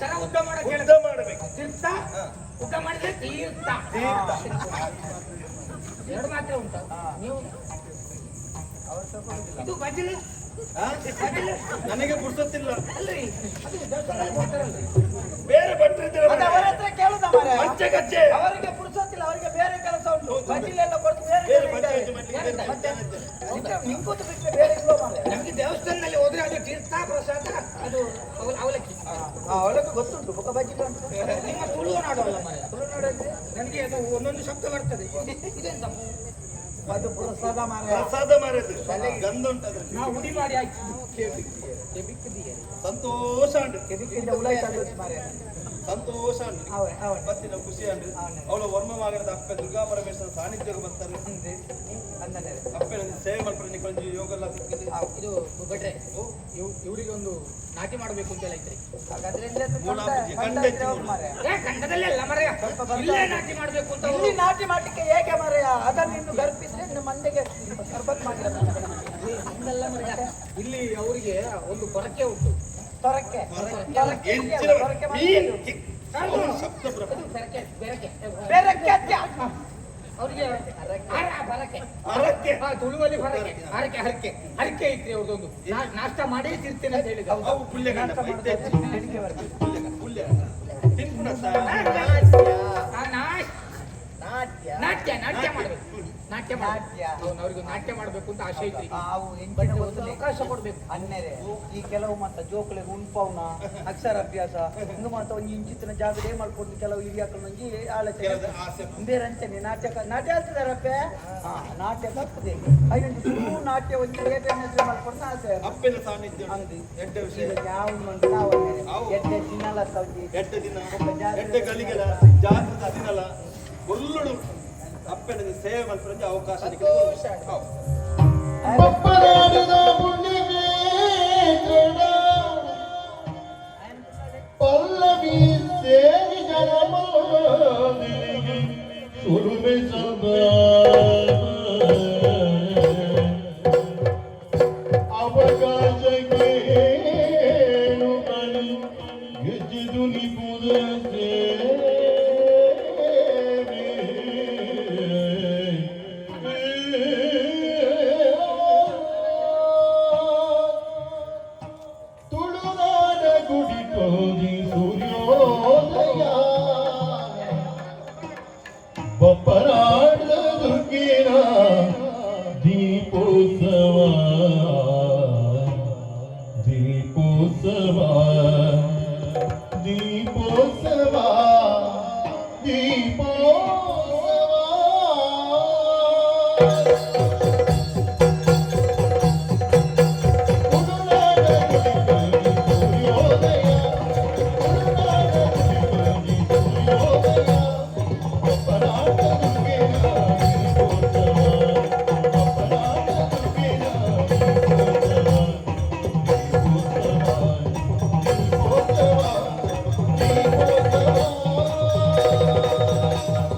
ಸರ ಉದ್ದ ಮಾಡಕ್ಕೆ ಉದ್ದ ಮಾಡಬೇಕು. ತೀರ್ಥ ಉದ್ದ ಮಾಡಿದ್ರೆ ತೀರ್ಥ. ತೀರ್ಥ. ಎರಡು ಮಾತ್ರ ಉಂಟು. ನೀವು? ಇದು ಬಜಲು? ನನಗೆ ಪುರ್ಸತ್ತಿಲ್ಲ. ಅಲ್ರಿ. ಬೇರೆ ಭಟ್ರಿದ್ದಾರೆ ಅದು ಅವರ ಹತ್ರ ಕೇಳುದ ಮಾರ್ರೆ. ಮಂಚ ಅವರಿಗೆ ಪುರ್ಸತ್ತಿಲ್ಲ ಅವರಿಗೆ ಬೇರೆ ಕೆಲಸ ಉಂಟು. ಬಜಿಲೆಲ್ಲ ಕೊಟ್ಟು ಬೇರೆ ಬಿಟ್ಟರೆ ಬೇರೆ ಇಲ್ವೋ ಮಾರ್ರೆ? ನಮಗೆ ದೇವಸ್ಥಾನದಲ್ಲಿ ಹೋದ್ರೆ ಅದು ತೀರ್ಥ ಪ್ರಸಾದ. ಅದು ಅವಲ- ಅವಲಕ್ಕಿ ಅವಳಕ್ಕೆ ಗೊತ್ತುಂಟು ಮುಖ ಬಜ್ಜಿಲು ಅಂತ. ನಿಮ್ಮ ತುಳು ನಾಡಲ್ಲ ಮರೆ ತುಳುನಾಡಲ್ಲಿ ನನಗೆ ಅದು ಒಂದೊಂದು ಶಬ್ದ ಬರ್ತದೆ. ಇದೆಂತ? ಅದು ಪ್ರಸಾದ ಮಾರ್ರೆ. ಪ್ರಸಾದ ಮಾರದು ಗಂಧ ಉಂಟು ನಾವು ಉಡಿ ಮಾಡಿ ಹಾಕಿ. ಕೆಬಿಕ್ಕಿದೀಯ ಸಂತೋಷ ಉಂಟು. ಕೆಬಿಕ್ಕಿಂದ ಉಲಾಯಿ ತಂದದ್ದು ಸಂತೋಷ ಉಂಟು. ಪತ್ತಿನ ಖುಷಿ ಉಂಟು. ಅವಳ ವರ್ಮವಾಗದ ಅಪ್ಪ ದುರ್ಗಾ ಪರಮೇಶ್ವರ ಸಾನ್ನಿಧ್ಯಕ್ಕೆ ಬರ್ತಾರೆ. ಅಂದೆ ಅಂದನೆ. ಅಪ್ಪನ ಸೇವೆ ಮಾಡ್ಕೊಂಡು ಕೊಂಚ ಯೋಗ ಎಲ್ಲ ಸಿಕ್ಕಿದೆ. ಇದು ಭಟ್ರೆ. ಇವರಿಗೆ ಒಂದು ನಾಟಿ ಮಾಡಬೇಕು ಅಂತ ಹೇಳಿ ಹಾಗಾದ್ರೆ ಇದ್ರೆ ಹೋಗು ಮಾರ್ರೆ. ಏ ಅಲ್ಲ ಇಲ್ಲೇ ನಾಟಿ ಮಾಡಬೇಕು ಅಂತ ಇಲ್ಲಿ ನಾಟಿ ಮಾಡ್ಲಿಕ್ಕೆ ಹೇಗೆ ಮರೆಯ ಅದನ್ನು ಇನ್ನು ಇನ್ನು ಮಂಡೆಗೆ ಸರ್ಬತ್ ಮಾಡಿದ ಹಂಗಲ್ಲ ಮರೆಯ. ಇಲ್ಲಿ ಅವರಿಗೆ ಒಂದು ಕೊರಕೆ ಉಂಟು. ತೊರಕೆ ಮೀನ್ ಶಬ್ದ ಪ್ರಭು. ಬೆರಕೆ ಬೆರಕೆ ಅವರಿಗೆ ಹರ ಬರಕೆ ಮರಕ್ಕೆ ತುಳುವಲಿ ತುಳುವಲ್ಲಿ ಬರಕೆ ಹರಕೆ ಹರಕೆ ಹರಕೆ ಐತ್ರಿ ಅವ್ರದೊಂದು. ನಾಷ್ಟ ಮಾಡಿ ತಿರ್ತೀನಿ ಅಂತ ಹೇಳಿದ್ರು. ಅವು ಪುಲ್ಯ. ಪುಲ್ಯ ನಾಟ್ಯ. ನಾಟ್ಯ ನಾಟ್ಯ ಮಾಡ್ಬೇಕು. ನಾಟ್ಯ. ಅವ್ನು ಅವ್ರಿಗೆ ನಾಟ್ಯ ಮಾಡ್ಬೇಕು ಅಂತ ಆಸೆ ಇತ್ತು ಆ, ಅವು ಒಂದು. ಅವಕಾಶ ಕೊಡ್ಬೇಕು. ಅನ್ನೆರೆ ಈ ಕೆಲವು ಮಾತ್ರ ಜೋಕುಲೆ ಉಣ್ಪವ್ನ ಅಕ್ಷರಾಭ್ಯಾಸ ಹಿಂಗ ಮತ್ತ ಒಂಜಿ ಇಂಚಿತ್ತಿನ ಜಾಗದೇ ಮಾಡ್ಕೊಂಡು ಕೆಲವು ಹಿರಿಯ ನಂಗೆ ಆಲೋಚನೆ ಕೆಲವು ಆಸೆ ಬೇರೆ ಅಂಚನೆ ನಾಟ್ಯ ನಾಟ್ಯ ಆಗ್ತದಾರಪ್ಪೆ ನಾಟ್ಯ ಆಗ್ತದೆ ಐದು ಸುಳ್ಳು ನಾಟ್ಯ ಒಂದು ಏಟೆಣ್ಣೆ ಮಾಡ್ಕೊಂಡು ಆಸೆ. ಅಪ್ಪನ ಸಾನ್ನಿಧ್ಯ. ಅಂದು ವಿಷಯ ಈಗ ಯಾವ ಅವು. ಎಡ್ಡೆ ತಿನ್ನಲ್ಲ ಸೌಜಿ ಎಡ್ಡ ದಿನ ಎಡ್ಡ ಗಳಿಗೆಲ ಜಾಗೃತ ದಿನಲ ಒಳ್ಳುಡು ಅಪ್ಪನ ಸೇವೆ ಮಾಡ್ಕೊಂಡು ಅವಕಾಶ ನಿಮಗೆ ಕೊಡು. ಹೌದು. ಪಪ್ಪನಾಡದ ಪುಣ್ಯಕ್ಕೆ ದೃಢ ಪಲ್ಲವಿ दीपोत्सवा दीपोत्सवा दीपो